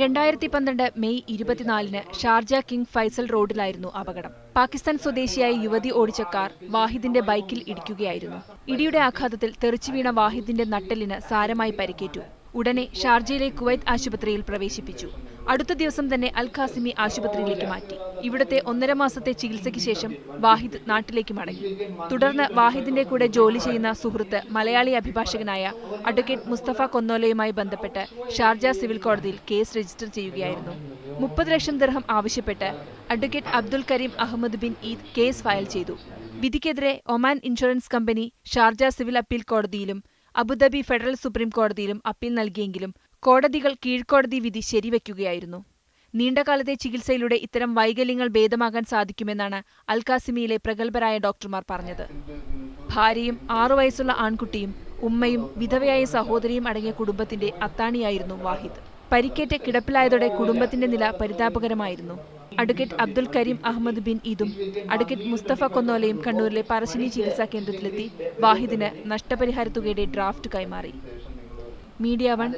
രണ്ടായിരത്തി പന്ത്രണ്ട് മെയ് ഇരുപത്തിനാലിന് ഷാർജ കിങ് ഫൈസൽ റോഡിലായിരുന്നു അപകടം. പാകിസ്ഥാൻ സ്വദേശിയായ യുവതി ഓടിച്ച കാർ വാഹിദിന്റെ ബൈക്കിൽ ഇടിക്കുകയായിരുന്നു. ഇടിയുടെ ആഘാതത്തിൽ തെറിച്ചു വീണ വാഹിദിന്റെ നട്ടെല്ലിന് സാരമായി പരിക്കേറ്റു. ഉടനെ ഷാർജയിലെ കുവൈത്ത് ആശുപത്രിയിൽ പ്രവേശിപ്പിച്ചു. അടുത്ത ദിവസം തന്നെ അൽ ഖാസിമി ആശുപത്രിയിലേക്ക് മാറ്റി. ഇവിടുത്തെ ഒന്നര മാസത്തെ ചികിത്സയ്ക്ക് ശേഷം വാഹിദ് നാട്ടിലേക്ക് മടങ്ങി. തുടർന്ന് വാഹിദിന്റെ കൂടെ ജോലി ചെയ്യുന്ന സുഹൃത്ത് മലയാളി അഭിഭാഷകനായ അഡ്വക്കേറ്റ് മുസ്തഫ കൊന്നോലയുമായി ബന്ധപ്പെട്ട് ഷാർജ സിവിൽ കോടതിയിൽ കേസ് രജിസ്റ്റർ ചെയ്യുകയായിരുന്നു. മുപ്പത് ലക്ഷം ദിർഹം ആവശ്യപ്പെട്ട് advocate Abdul Kareem Ahmed bin Eid case file ചെയ്തു. വിധിക്കെതിരെ Oman insurance company Sharjah civil appeal കോടതിയിലും Abu Dhabi federal supreme കോടതിയിലും അപ്പീൽ നൽകിയെങ്കിലും കോടതികൾ കീഴ്ക്കോടതി വിധി ശരിവയ്ക്കുകയായിരുന്നു നീണ്ടകാലത്തെ ചികിത്സയിലൂടെ ഇത്തരം വൈകല്യങ്ങൾ ഭേദമാകാൻ സാധിക്കുമെന്നാണ് അൽകാസിമിയിലെ പ്രഗത്ഭരായ ഡോക്ടർമാർ പറഞ്ഞത്. ഭാര്യയും ആറു വയസ്സുള്ള ആൺകുട്ടിയും ഉമ്മയും വിധവയായ സഹോദരിയും അടങ്ങിയ കുടുംബത്തിന്റെ അത്താണിയായിരുന്നു വാഹിദ്. പരിക്കേറ്റ് കിടപ്പിലായതോടെ കുടുംബത്തിന്റെ നില പരിതാപകരമായിരുന്നു. Advocate Abdul Kareem Ahmed bin ഈദും advocate Mustafa കൊന്നോലയും കണ്ണൂരിലെ പറശ്ശിനി ചികിത്സാ കേന്ദ്രത്തിലെത്തി. വാഹിദിന് നഷ്ടപരിഹാര തുകയുടെ ഡ്രാഫ്റ്റ് കൈമാറി. Media one